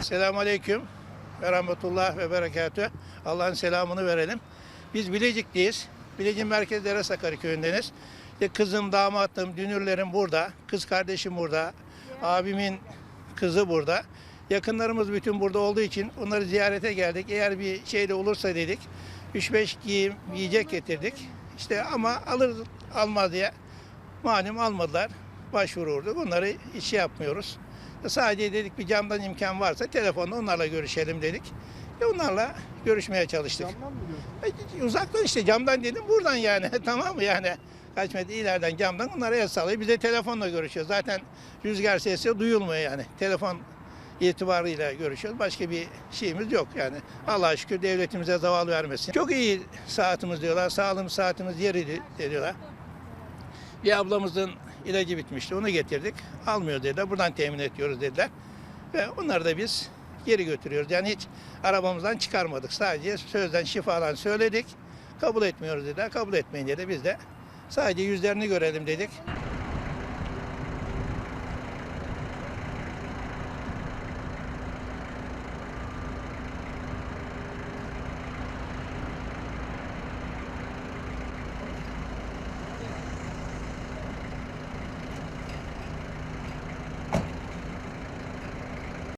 Selamun Aleyküm ve Rahmetullah ve Berekatü. Allah'ın selamını verelim. Biz Bilecik'teyiz. Bilecik Merkez Deresakarı köyündeniz. İşte kızım, damatım, dünürlerim burada. Kız kardeşim burada. Abimin kızı burada. Yakınlarımız bütün burada olduğu için onları ziyarete geldik. Eğer bir şey de olursa dedik. 3-5 giyim, yiyecek getirdik. İşte ama alır almaz diye malum almadılar. Başvururduk. Onları hiç yapmıyoruz. Sadece dedik bir camdan imkan varsa telefonla onlarla görüşelim dedik. Ve onlarla görüşmeye çalıştık. Camdan mı? E, Uzaktan işte camdan dedim buradan yani tamam mı yani kaç metre ileriden camdan onlara el sallıyor. Biz de telefonla görüşüyoruz. Zaten rüzgar sesi duyulmuyor yani. Telefon itibarıyla görüşüyoruz. Başka bir şeyimiz yok yani. Allah'a şükür devletimize zaval vermesin. Çok iyi saatimiz diyorlar. Sağlığımız saatimiz yeri diyorlar. Bir ablamızın ilacı bitmişti. Onu getirdik. Almıyor dediler. Buradan temin ediyoruz dediler. Ve onları da biz geri götürüyoruz. Yani hiç arabamızdan çıkarmadık. Sadece sözden şifalan söyledik. Kabul etmiyoruz dediler. Kabul etmeyince de biz de sadece yüzlerini görelim dedik.